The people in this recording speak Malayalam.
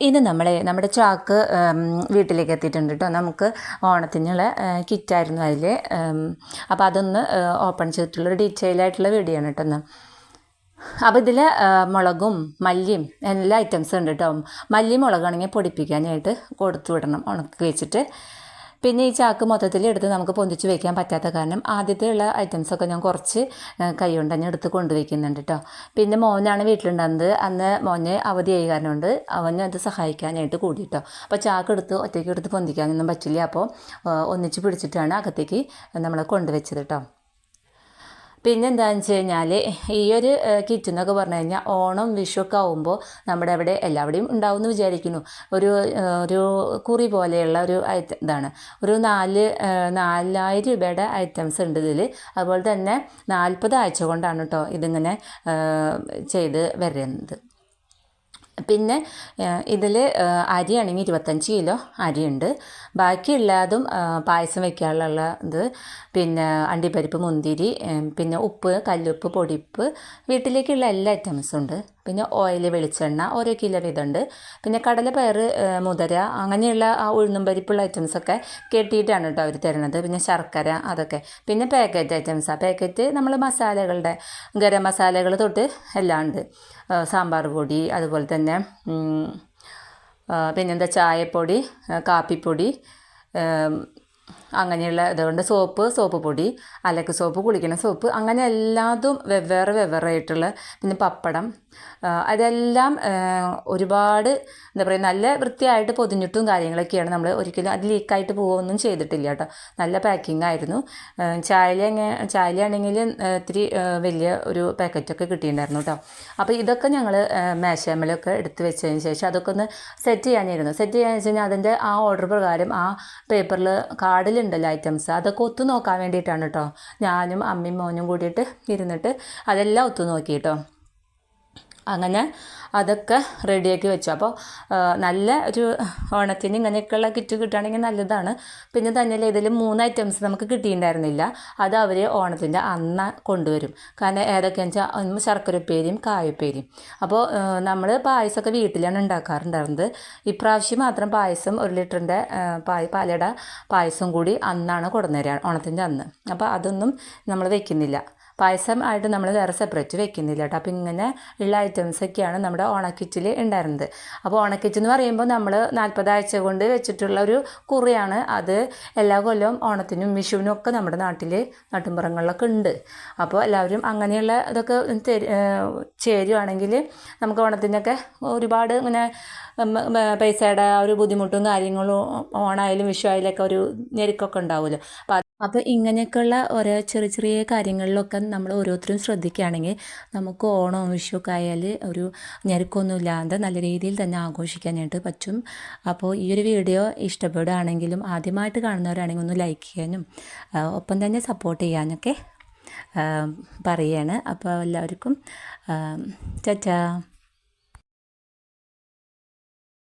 ഇത് നമ്മൾ നമ്മുടെ ചാക്ക് വീട്ടിലേക്ക് എത്തിയിട്ടുണ്ട് കേട്ടോ നമുക്ക് ഓണത്തിനുള്ള കിറ്റായിരുന്നു അതിൽ അപ്പോൾ അതൊന്ന് ഓപ്പൺ ചെയ്തിട്ടുള്ളൊരു ഡീറ്റെയിൽ ആയിട്ടുള്ള വീഡിയോ ആണ് കേട്ടോ അപ്പോൾ ഇതിൽ മുളകും മല്ലിയും എല്ലാ ഐറ്റംസും ഉണ്ട് കേട്ടോ മല്ലി മുളകാണെങ്കിൽ പൊടിപ്പിക്കാനായിട്ട് കൊടുത്തു വിടണം ഉണക്കി വെച്ചിട്ട്. പിന്നെ ഈ ചാക്ക് മൊത്തത്തിൽ എടുത്ത് നമുക്ക് പൊന്തിച്ച് വെക്കാൻ പറ്റാത്ത കാരണം ആദ്യത്തെ ഉള്ള ഐറ്റംസൊക്കെ ഞാൻ കുറച്ച് കൈ തന്നെ എടുത്ത് കൊണ്ടുവയ്ക്കുന്നുണ്ട് കേട്ടോ പിന്നെ മോനാണ് വീട്ടിലുണ്ടാകുന്നത് അന്ന് മോനെ അവധിയായി കാരണം കൊണ്ട് അവനെ അത് സഹായിക്കാനായിട്ട് കൂടി കേട്ടോ അപ്പോൾ ചാക്ക് എടുത്ത് ഒറ്റയ്ക്ക് എടുത്ത് പൊന്തിക്കാനൊന്നും പറ്റില്ല. അപ്പോൾ ഒന്നിച്ച് പിടിച്ചിട്ടാണ് അകത്തേക്ക് നമ്മൾ കൊണ്ടുവച്ചത് കേട്ടോ പിന്നെ എന്താണെന്ന് വെച്ച് കഴിഞ്ഞാൽ ഈ ഒരു കിറ്റ് എന്നൊക്കെ പറഞ്ഞു കഴിഞ്ഞാൽ ഓണം വിഷു ഒക്കെ ആവുമ്പോൾ നമ്മുടെ അവിടെ എല്ലാവിടെയും ഉണ്ടാവും എന്ന് വിചാരിക്കുന്നു. ഒരു ഒരു കുറി പോലെയുള്ള ഒരു ഐറ്റം ഇതാണ്. ഒരു നാല് നാലായിരം രൂപയുടെ ഐറ്റംസ് ഉണ്ട് ഇതിൽ അതുപോലെ തന്നെ നാൽപ്പത് ആഴ്ച കൊണ്ടാണ് കേട്ടോ ഇതിങ്ങനെ ചെയ്ത് വരുന്നത്. പിന്നെ ഇതിൽ അരിയാണെങ്കിൽ ഇരുപത്തഞ്ച് കിലോ അരിയുണ്ട്. ബാക്കിയുള്ളതും പായസം വെക്കാനുള്ള ഇത് പിന്നെ അണ്ടിപ്പരിപ്പ് മുന്തിരി പിന്നെ ഉപ്പ് കല്ലുപ്പ് പൊടിപ്പ് വീട്ടിലേക്കുള്ള എല്ലാ ഐറ്റംസും ഉണ്ട്. പിന്നെ ഓയിൽ വെളിച്ചെണ്ണ ഓരോ കിലോ വീതമുണ്ട്. പിന്നെ കടലപ്പയർ മുതര അങ്ങനെയുള്ള ആ ഉഴുന്നും പരിപ്പുള്ള ഐറ്റംസൊക്കെ കെട്ടിയിട്ടാണ് കേട്ടോ അവർ തരുന്നത്. പിന്നെ ശർക്കര അതൊക്കെ. പിന്നെ പാക്കറ്റ് ഐറ്റംസ് ആ. പാക്കറ്റ് നമ്മൾ മസാലകളുടെ ഗരം മസാലകൾ തൊട്ട് എല്ലാം ഉണ്ട്. സാമ്പാർ പൊടി അതുപോലെ തന്നെ പിന്നെന്താ ചായപ്പൊടി കാപ്പിപ്പൊടി അങ്ങനെയുള്ള ഇതുകൊണ്ട് സോപ്പ് സോപ്പ് പൊടി അലക്ക് സോപ്പ് കുളിക്കുന്ന സോപ്പ് അങ്ങനെ എല്ലാതും വെവ്വേറെ വെവ്വേറെ ആയിട്ടുള്ള പിന്നെ പപ്പടം അതെല്ലാം ഒരുപാട് എന്താ പറയുക നല്ല വൃത്തിയായിട്ട് പൊതിഞ്ഞിട്ടും കാര്യങ്ങളൊക്കെയാണ് നമ്മൾ ഒരിക്കലും അത് ലീക്കായിട്ട് പോകുകയൊന്നും ചെയ്തിട്ടില്ല കേട്ടോ. നല്ല പാക്കിംഗ് ആയിരുന്നു. ചായല ചായലാണെങ്കിൽ ഇത്തിരി വലിയ ഒരു പാക്കറ്റൊക്കെ കിട്ടിയിട്ടുണ്ടായിരുന്നു കേട്ടോ. അപ്പോൾ ഇതൊക്കെ ഞങ്ങൾ മേശാമലൊക്കെ എടുത്ത് വെച്ചതിന് ശേഷം അതൊക്കെ ഒന്ന് സെറ്റ് ചെയ്യാനായിരുന്നു. സെറ്റ് ചെയ്യാന്ന് വെച്ച് കഴിഞ്ഞാൽ അതിന്റെ ആ ഓർഡർ പ്രകാരം ആ പേപ്പറിൽ കാർഡിലുണ്ടല്ലോ ഐറ്റംസ് അതൊക്കെ ഒത്തു നോക്കാൻ വേണ്ടിയിട്ടാണ് കേട്ടോ ഞാനും അമ്മയും മോനും കൂടിയിട്ട് ഇരുന്നിട്ട് അതെല്ലാം ഒത്തു നോക്കി കേട്ടോ അങ്ങനെ അതൊക്കെ റെഡിയാക്കി വെച്ചു. അപ്പോൾ നല്ല ഒരു ഓണത്തിന് ഇങ്ങനെയൊക്കെയുള്ള കിറ്റ് കിട്ടുകയാണെങ്കിൽ നല്ലതാണ്. പിന്നെ തന്നെയല്ല ഇതിൽ മൂന്ന് ഐറ്റംസ് നമുക്ക് കിട്ടിയിട്ടുണ്ടായിരുന്നില്ല. അത് അവർ ഓണത്തിന്റെ അന്ന കൊണ്ടുവരും. കാരണം ഏതൊക്കെയാണെന്ന് വെച്ചാൽ ഒന്ന് ശർക്കര ഉപ്പേരിയും കായുപ്പേരിയും. അപ്പോൾ നമ്മൾ പായസമൊക്കെ വീട്ടിലാണ് ഉണ്ടാക്കാറുണ്ടായിരുന്നത്. ഇപ്രാവശ്യം മാത്രം പായസം ഒരു ലിറ്ററിന്റെ പായ പാലട പായസം കൂടി അന്നാണ് കൊടുന്നേരാണ് ഓണത്തിന്റെ അന്ന്. അപ്പോൾ അതൊന്നും നമ്മൾ വെക്കുന്നില്ല പായസം ആയിട്ട് നമ്മൾ വേറെ സെപ്പറേറ്റ് വെക്കുന്നില്ല കേട്ടോ. അപ്പോൾ ഇങ്ങനെ ഉള്ള ഐറ്റംസൊക്കെയാണ് നമ്മുടെ ഓണക്കിറ്റിൽ ഉണ്ടായിരുന്നത്. അപ്പോൾ ഓണക്കിറ്റ് എന്ന് പറയുമ്പോൾ നമ്മൾ നാൽപ്പതാഴ്ച കൊണ്ട് വെച്ചിട്ടുള്ള ഒരു കുറിയാണ്. അത് എല്ലാ കൊല്ലവും ഓണത്തിനും വിഷുവിനും ഒക്കെ നമ്മുടെ നാട്ടിൽ നാട്ടിൻപുറങ്ങളിലൊക്കെ ഉണ്ട്. അപ്പോൾ എല്ലാവരും അങ്ങനെയുള്ള ഇതൊക്കെ ചേരുവാണെങ്കിൽ നമുക്ക് ഓണത്തിനൊക്കെ ഒരുപാട് ഇങ്ങനെ പൈസയുടെ ഒരു ബുദ്ധിമുട്ടും കാര്യങ്ങളും ഓണായാലും വിഷു ആയാലൊക്കെ ഒരു ഞെരുക്കൊക്കെ ഉണ്ടാവുമല്ലോ. അപ്പോൾ അപ്പോൾ ഇങ്ങനെയൊക്കെയുള്ള ഓരോ ചെറിയ ചെറിയ കാര്യങ്ങളിലൊക്കെ നമ്മൾ ഓരോരുത്തരും ശ്രദ്ധിക്കുകയാണെങ്കിൽ നമുക്ക് ഓണവും വിഷുവൊക്കെ ആയാൽ ഒരു ഞെരുക്കൊന്നുമില്ലാതെ നല്ല രീതിയിൽ തന്നെ ആഘോഷിക്കാനായിട്ട് പറ്റും. അപ്പോൾ ഈ ഒരു വീഡിയോ ഇഷ്ടപ്പെടുകയാണെങ്കിലും ആദ്യമായിട്ട് കാണുന്നവരാണെങ്കിൽ ഒന്ന് ലൈക്ക് ചെയ്യാനും ഒപ്പം തന്നെ സപ്പോർട്ട് ചെയ്യാനൊക്കെ പറയാണ്. അപ്പോൾ എല്ലാവർക്കും ചച്ചാ